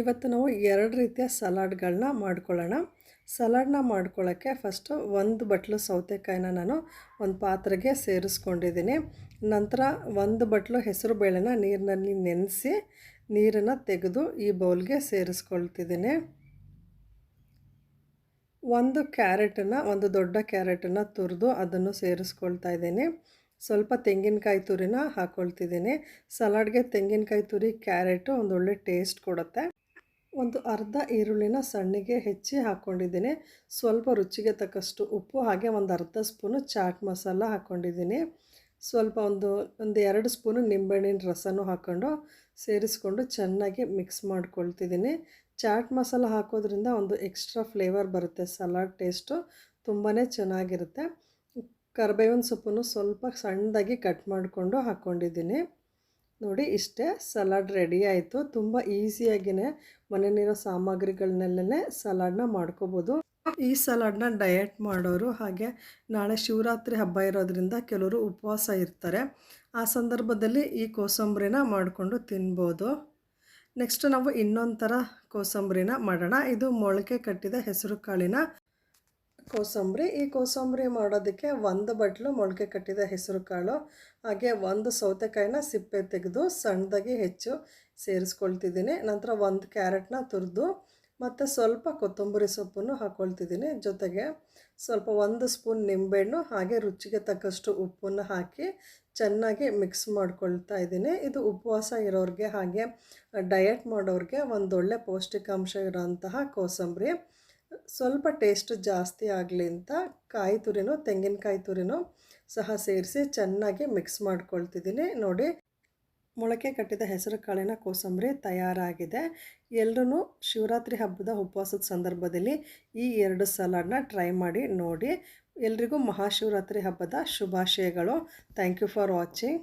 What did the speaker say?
ಇವತ್ತು ನಾವು ಎರಡು ರೀತಿಯ ಸಲಾಡ್ಗಳನ್ನ ಮಾಡ್ಕೊಳ್ಳೋಣ. ಸಲಾಡ್ನ ಮಾಡ್ಕೊಳ್ಳೋಕ್ಕೆ ಫಸ್ಟು ಒಂದು ಬಟ್ಲು ಸೌತೆಕಾಯಿನ ನಾನು ಒಂದು ಪಾತ್ರೆಗೆ ಸೇರಿಸ್ಕೊಂಡಿದ್ದೀನಿ. ನಂತರ ಒಂದು ಬಟ್ಲು ಹೆಸರು ಬೇಳೆನ ನೀರಿನಲ್ಲಿ ನೆನೆಸಿ ನೀರನ್ನು ತೆಗೆದು ಈ ಬೌಲ್ಗೆ ಸೇರಿಸ್ಕೊಳ್ತಿದ್ದೀನಿ. ಒಂದು ಕ್ಯಾರೆಟನ್ನು, ಒಂದು ದೊಡ್ಡ ಕ್ಯಾರೆಟನ್ನು ತುರಿದು ಅದನ್ನು ಸೇರಿಸ್ಕೊಳ್ತಾ ಇದ್ದೀನಿ. ಸ್ವಲ್ಪ ತೆಂಗಿನಕಾಯಿ ತುರಿನ ಹಾಕ್ಕೊಳ್ತಿದ್ದೀನಿ ಸಲಾಡ್ಗೆ ತೆಂಗಿನಕಾಯಿ ತುರಿ, ಕ್ಯಾರೆಟು ಒಂದೊಳ್ಳೆ ಟೇಸ್ಟ್ ಕೊಡುತ್ತೆ. ಒಂದು ಅರ್ಧ ಈರುಳ್ಳಿನ ಸಣ್ಣಗೆ ಹೆಚ್ಚಿ ಹಾಕ್ಕೊಂಡಿದ್ದೀನಿ ಸ್ವಲ್ಪ ರುಚಿಗೆ ತಕ್ಕಷ್ಟು ಉಪ್ಪು, ಹಾಗೆ ಒಂದು ಅರ್ಧ ಸ್ಪೂನು ಚಾಟ್ ಮಸಾಲ ಹಾಕ್ಕೊಂಡಿದ್ದೀನಿ ಸ್ವಲ್ಪ ಒಂದು ಒಂದು ಎರಡು ಸ್ಪೂನು ನಿಂಬೆಹಣ್ಣಿನ ರಸನೂ ಹಾಕ್ಕೊಂಡು ಸೇರಿಸ್ಕೊಂಡು ಚೆನ್ನಾಗಿ ಮಿಕ್ಸ್ ಮಾಡ್ಕೊಳ್ತಿದ್ದೀನಿ. ಚಾಟ್ ಮಸಾಲ ಹಾಕೋದ್ರಿಂದ ಒಂದು ಎಕ್ಸ್ಟ್ರಾ ಫ್ಲೇವರ್ ಬರುತ್ತೆ, ಸಲಾಡ್ ಟೇಸ್ಟು ತುಂಬಾ ಚೆನ್ನಾಗಿರುತ್ತೆ. ಕರ್ಬೇವಿನ ಸೊಪ್ಪನ್ನು ಸ್ವಲ್ಪ ಸಣ್ಣದಾಗಿ ಕಟ್ ಮಾಡಿಕೊಂಡು ಹಾಕ್ಕೊಂಡಿದ್ದೀನಿ ನೋಡಿ, ಇಷ್ಟೇ ಸಲಾಡ್ ರೆಡಿ ಆಯಿತು. ತುಂಬ ಈಸಿಯಾಗಿಯೇ ಮನೆಯಲ್ಲಿರೋ ಸಾಮಗ್ರಿಗಳನ್ನೆಲ್ಲೇ ಸಲಾಡ್ನ ಮಾಡ್ಕೋಬೋದು. ಈ ಸಲಾಡ್ನ ಡಯಟ್ ಮಾಡೋರು ಹಾಗೆ ನಾಳೆ ಶಿವರಾತ್ರಿ ಹಬ್ಬ ಇರೋದ್ರಿಂದ ಕೆಲವರು ಉಪವಾಸ ಇರ್ತಾರೆ. ಆ ಸಂದರ್ಭದಲ್ಲಿ ಈ ಕೋಸಂಬರಿನ ಮಾಡಿಕೊಂಡು ತಿನ್ಬೋದು. ನೆಕ್ಸ್ಟ್ ನಾವು ಇನ್ನೊಂದು ಥರ ಕೋಸಂಬರಿನ ಮಾಡೋಣ. ಇದು ಮೊಳಕೆ ಕಟ್ಟಿದ ಹೆಸರು ಕಾಳಿನ ಕೋಸಂಬರಿ. ಈ ಕೋಸಂಬರಿ ಮಾಡೋದಕ್ಕೆ ಒಂದು ಬಟ್ಲು ಮೊಳಕೆ ಕಟ್ಟಿದ ಹೆಸರು ಕಾಳು, ಹಾಗೆ ಒಂದು ಸೌತೆಕಾಯಿನ ಸಿಪ್ಪೆ ತೆಗೆದು ಸಣ್ಣದಾಗಿ ಹೆಚ್ಚು ಸೇರಿಸ್ಕೊಳ್ತಿದ್ದೀನಿ. ನಂತರ ಒಂದು ಕ್ಯಾರೆಟ್ನ ತುರಿದು ಮತ್ತು ಸ್ವಲ್ಪ ಕೊತ್ತಂಬರಿ ಸೊಪ್ಪನ್ನು ಹಾಕ್ಕೊಳ್ತಿದ್ದೀನಿ ಜೊತೆಗೆ ಸ್ವಲ್ಪ ಒಂದು ಸ್ಪೂನ್ ನಿಂಬೆಹಣ್ಣು, ಹಾಗೆ ರುಚಿಗೆ ತಕ್ಕಷ್ಟು ಉಪ್ಪನ್ನು ಹಾಕಿ ಚೆನ್ನಾಗಿ ಮಿಕ್ಸ್ ಮಾಡ್ಕೊಳ್ತಾ ಇದ್ದೀನಿ. ಇದು ಉಪವಾಸ ಇರೋರಿಗೆ ಹಾಗೆ ಡಯಟ್ ಮಾಡೋರಿಗೆ ಒಂದೊಳ್ಳೆ ಪೌಷ್ಟಿಕಾಂಶ ಇರೋಂತಹ ಕೋಸಂಬರಿ. ಸ್ವಲ್ಪ ಟೇಸ್ಟ್ ಜಾಸ್ತಿ ಆಗಲಿ ಅಂತ ಕಾಯಿ ತುರಿನೂ, ತೆಂಗಿನಕಾಯಿ ತುರಿನೂ ಸಹ ಸೇರಿಸಿ ಚೆನ್ನಾಗಿ ಮಿಕ್ಸ್ ಮಾಡ್ಕೊಳ್ತಿದ್ದೀನಿ. ನೋಡಿ, ಮೊಳಕೆ ಕಟ್ಟಿದ ಹೆಸರು ಕಾಳಿನ ಕೋಸಂಬರಿ ತಯಾರಾಗಿದೆ. ಎಲ್ಲರೂ ಶಿವರಾತ್ರಿ ಹಬ್ಬದ ಉಪವಾಸದ ಸಂದರ್ಭದಲ್ಲಿ ಈ ಎರಡು ಸಲಾಡನ್ನ ಟ್ರೈ ಮಾಡಿ ನೋಡಿ. ಎಲ್ರಿಗೂ ಮಹಾಶಿವರಾತ್ರಿ ಹಬ್ಬದ ಶುಭಾಶಯಗಳು. Thank you for watching.